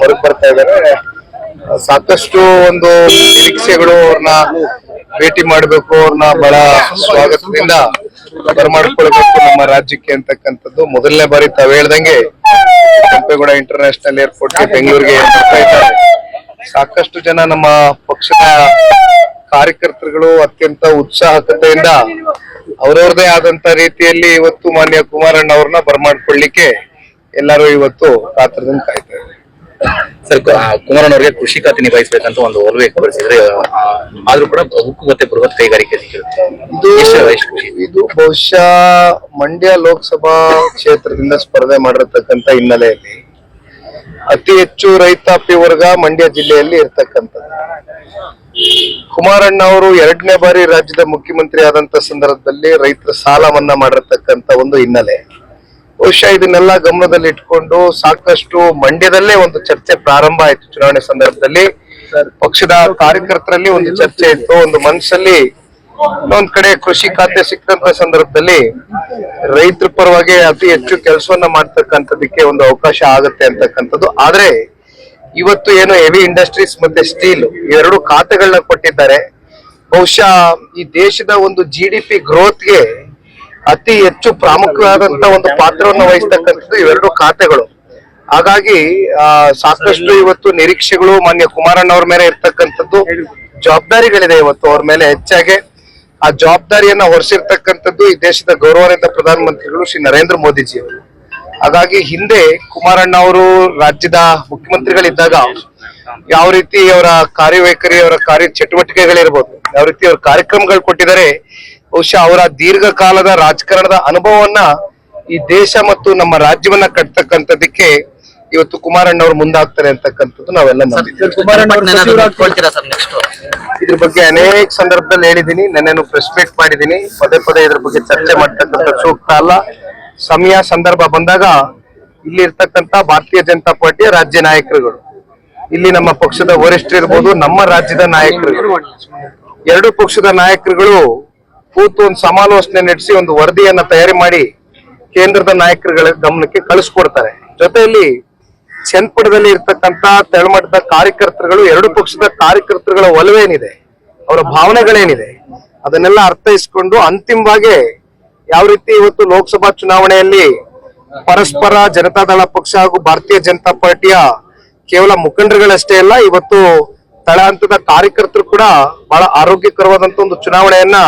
ಹೊರಗೆ ಬರ್ತಾ ಇದ್ದಾರೆ. ಸಾಕಷ್ಟು ಒಂದು ನಿರೀಕ್ಷೆಗಳು ಅವ್ರನ್ನ ಭೇಟಿ ಮಾಡಬೇಕು, ಅವ್ರನ್ನ ಬಹಳ ಸ್ವಾಗತದಿಂದ ಬರಮಾಡಿಕೊಳ್ಬೇಕು ನಮ್ಮ ರಾಜ್ಯಕ್ಕೆ ಅಂತಕ್ಕಂಥದ್ದು. ಮೊದಲನೇ ಬಾರಿ ತಾವ್ ಹೇಳ್ದಂಗೆ ಕೆಂಪೇಗೌಡ ಇಂಟರ್ನ್ಯಾಷನಲ್ ಏರ್ಪೋರ್ಟ್ ಬೆಂಗಳೂರಿಗೆ ಬರ್ತಾ ಇದ್ದಾರೆ. ಸಾಕಷ್ಟು ಜನ ನಮ್ಮ ಪಕ್ಷದ ಕಾರ್ಯಕರ್ತರುಗಳು ಅತ್ಯಂತ ಉತ್ಸಾಹಕತೆಯಿಂದ ಅವರವ್ರದೇ ಆದಂತ ರೀತಿಯಲ್ಲಿ ಇವತ್ತು ಮಾನ್ಯ ಕುಮಾರಣ್ಣ ಅವ್ರನ್ನ ಬರಮಾಡ್ಕೊಳ್ಳಿಕ್ಕೆ ಎಲ್ಲರೂ ಇವತ್ತು ಕಾತರದಿಂದ ಕಾಯ್ತಾ ಇದ್ದಾರೆ. ಸರ್ ಕುಮಾರನ್ ಅವರಿಗೆ ಕೃಷಿ ಖಾತೆ ನಿಭಾಯಿಸಬೇಕಂತ ಒಂದು ಒಲವೇ ಆ, ಆದ್ರೂ ಕೂಡ ಉಕ್ಕು ಮತ್ತೆ ಬೃಹತ್ ಕೈಗಾರಿಕೆ. ಇದು ಬಹುಶಃ ಮಂಡ್ಯ ಲೋಕಸಭಾ ಕ್ಷೇತ್ರದಿಂದ ಸ್ಪರ್ಧೆ ಮಾಡಿರತಕ್ಕಂತ ಹಿನ್ನೆಲೆಯಲ್ಲಿ ಅತಿ ಹೆಚ್ಚು ರೈತಾಪಿ ವರ್ಗ ಮಂಡ್ಯ ಜಿಲ್ಲೆಯಲ್ಲಿ ಇರ್ತಕ್ಕಂಥದ್ದು. ಕುಮಾರಣ್ಣ ಅವರು ಎರಡನೇ ಬಾರಿ ರಾಜ್ಯದ ಮುಖ್ಯಮಂತ್ರಿ ಆದಂತ ಸಂದರ್ಭದಲ್ಲಿ ರೈತರ ಸಾಲ ಮನ್ನಾ ಮಾಡಿರ್ತಕ್ಕಂಥ ಒಂದು ಹಿನ್ನೆಲೆ. ಬಹುಶಃ ಇದನ್ನೆಲ್ಲ ಗಮನದಲ್ಲಿ ಇಟ್ಕೊಂಡು ಸಾಕಷ್ಟು ಮಂಡ್ಯದಲ್ಲೇ ಒಂದು ಚರ್ಚೆ ಪ್ರಾರಂಭ ಆಯ್ತು ಚುನಾವಣೆ ಸಂದರ್ಭದಲ್ಲಿ. ಪಕ್ಷದ ಕಾರ್ಯಕರ್ತರಲ್ಲಿ ಒಂದು ಚರ್ಚೆ ಇತ್ತು. ಒಂದು ಮನಸ್ಸಲ್ಲಿ ಇನ್ನೊಂದ್ ಕಡೆ ಕೃಷಿ ಖಾತೆ ಸಿಕ್ಕಂತ ಸಂದರ್ಭದಲ್ಲಿ ರೈತರ ಪರವಾಗಿ ಅತಿ ಹೆಚ್ಚು ಕೆಲಸವನ್ನ ಮಾಡ್ತಕ್ಕಂಥದಕ್ಕೆ ಒಂದು ಅವಕಾಶ ಆಗುತ್ತೆ ಅಂತಕ್ಕಂಥದ್ದು. ಆದ್ರೆ ಇವತ್ತು ಏನು ಹೆವಿ ಇಂಡಸ್ಟ್ರೀಸ್ ಮತ್ತೆ ಸ್ಟೀಲ್ ಎರಡು ಖಾತೆಗಳನ್ನ ಕೊಟ್ಟಿದ್ದಾರೆ. ಬಹುಶಃ ಈ ದೇಶದ ಒಂದು ಜಿ ಡಿ ಪಿ ಗ್ರೋತ್ಗೆ ಅತಿ ಹೆಚ್ಚು ಪ್ರಾಮುಖ್ಯವಾದಂತ ಒಂದು ಪಾತ್ರವನ್ನು ವಹಿಸ್ತಕ್ಕಂಥದ್ದು ಇವೆರಡು ಖಾತೆಗಳು. ಹಾಗಾಗಿ ಸಾಕಷ್ಟು ಇವತ್ತು ನಿರೀಕ್ಷೆಗಳು ಮಾನ್ಯ ಕುಮಾರಣ್ಣ ಅವ್ರ ಮೇಲೆ ಇರ್ತಕ್ಕಂಥದ್ದು ಜವಾಬ್ದಾರಿಗಳಿದೆ ಇವತ್ತು ಅವ್ರ ಮೇಲೆ ಹೆಚ್ಚಾಗಿ. ಆ ಜವಾಬ್ದಾರಿಯನ್ನ ಹೊರಿಸಿರ್ತಕ್ಕಂಥದ್ದು ಈ ದೇಶದ ಗೌರವಾನ್ವಿತ ಪ್ರಧಾನಮಂತ್ರಿಗಳು ಶ್ರೀ ನರೇಂದ್ರ ಮೋದಿಜಿ ಅವರು ಹಾಗಾಗಿ ಹಿಂದೆ ಕುಮಾರಣ್ಣ ಅವರು ರಾಜ್ಯದ ಮುಖ್ಯಮಂತ್ರಿಗಳಿದ್ದಾಗ ಯಾವ ರೀತಿ ಅವರ ಕಾರ್ಯವೈಖರಿ, ಅವರ ಕಾರ್ಯ ಚಟುವಟಿಕೆಗಳಿರ್ಬೋದು ಯಾವ ರೀತಿ ಅವ್ರ ಕಾರ್ಯಕ್ರಮಗಳು ಕೊಟ್ಟಿದ್ದಾರೆ ಬಹುಶಃ ಅವರ ದೀರ್ಘಕಾಲದ ರಾಜಕಾರಣದ ಅನುಭವವನ್ನ ಈ ದೇಶ ಮತ್ತು ನಮ್ಮ ರಾಜ್ಯವನ್ನ ಕಟ್ತಕ್ಕಂಥದಕ್ಕೆ ಇವತ್ತು ಕುಮಾರಣ್ಣ ಅವರು ಮುಂದಾಗ್ತಾರೆ ಅಂತಕ್ಕಂಥದ್ದು ನಾವೆಲ್ಲ ಇದ್ರ ಬಗ್ಗೆ ಅನೇಕ ಸಂದರ್ಭದಲ್ಲಿ ಹೇಳಿದೀನಿ ನನ್ನನ್ನು ಪ್ರೆಸ್ ಮೀಟ್ ಮಾಡಿದೀನಿ ಪದೇ ಪದೇ ಇದ್ರ ಬಗ್ಗೆ ಚರ್ಚೆ ಮಾಡ್ತಕ್ಕಂಥ ಸೂಕ್ತ ಅಲ್ಲ. ಸಮಯ ಸಂದರ್ಭ ಬಂದಾಗ ಇಲ್ಲಿ ಇರ್ತಕ್ಕಂಥ ಭಾರತೀಯ ಜನತಾ ಪಾರ್ಟಿಯ ರಾಜ್ಯ ನಾಯಕರುಗಳು ಇಲ್ಲಿ ನಮ್ಮ ಪಕ್ಷದ ವರಿಷ್ಠರಿರ್ಬೋದು ನಮ್ಮ ರಾಜ್ಯದ ನಾಯಕರುಗಳು. ಎರಡು ಪಕ್ಷದ ನಾಯಕರುಗಳು ಕೂತು ಒಂದು ಸಮಾಲೋಚನೆ ನಡೆಸಿ, ಒಂದು ವರದಿಯನ್ನ ತಯಾರಿ ಮಾಡಿ ಕೇಂದ್ರದ ನಾಯಕರುಗಳ ಗಮನಕ್ಕೆ ಕಳಿಸ್ಕೊಡ್ತಾರೆ. ಜೊತೆಯಲ್ಲಿ ಚನ್ನಪಟ್ಟಣದಲ್ಲಿ ಇರ್ತಕ್ಕಂತ ತೆಳಮಟ್ಟದ ಕಾರ್ಯಕರ್ತರುಗಳು, ಎರಡು ಪಕ್ಷದ ಕಾರ್ಯಕರ್ತರುಗಳ ಒಲವೇನಿದೆ, ಅವರ ಭಾವನೆಗಳೇನಿದೆ, ಅದನ್ನೆಲ್ಲ ಅರ್ಥೈಸಿಕೊಂಡು ಅಂತಿಮವಾಗಿ ಯಾವ ರೀತಿ ಇವತ್ತು ಲೋಕಸಭಾ ಚುನಾವಣೆಯಲ್ಲಿ ಪರಸ್ಪರ ಜನತಾದಳ ಪಕ್ಷ ಹಾಗೂ ಭಾರತೀಯ ಜನತಾ ಪಾರ್ಟಿಯ ಕೇವಲ ಮುಖಂಡರುಗಳಷ್ಟೇ ಅಲ್ಲ, ಇವತ್ತು ತಳ ಹಂತದ ಕಾರ್ಯಕರ್ತರು ಕೂಡ ಬಹಳ ಆರೋಗ್ಯಕರವಾದಂತ ಒಂದು ಚುನಾವಣೆಯನ್ನ